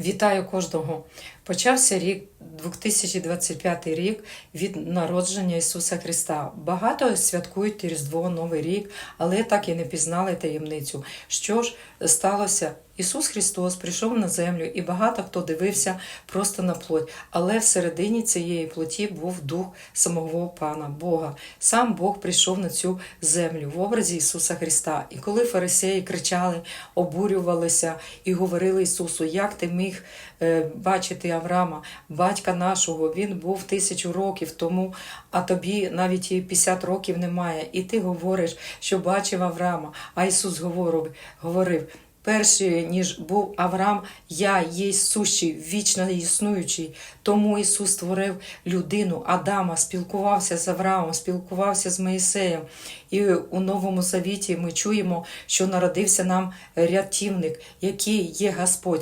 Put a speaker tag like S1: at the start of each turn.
S1: Вітаю кожного. Почався рік 2025 рік від народження Ісуса Христа. Багато святкують Різдво, Новий рік, але так і не пізнали таємницю. Що ж сталося? Ісус Христос прийшов на землю, і багато хто дивився просто на плоть. Але всередині цієї плоті був дух самого Пана Бога. Сам Бог прийшов на цю землю в образі Ісуса Христа. І коли фарисеї кричали, обурювалися і говорили Ісусу, як ти міг е, бачити Авраама, батька нашого, він був тисячу років тому, а тобі навіть і 50 років немає. І ти говориш, що бачив Авраама. А Ісус говорив, говорив. Перший, ніж був Авраам, я є сущий, вічно існуючий. Тому Ісус створив людину, Адама, спілкувався з Авраамом, спілкувався з Моїсеєм. І у Новому Завіті ми чуємо, що народився нам рятівник, який є Господь.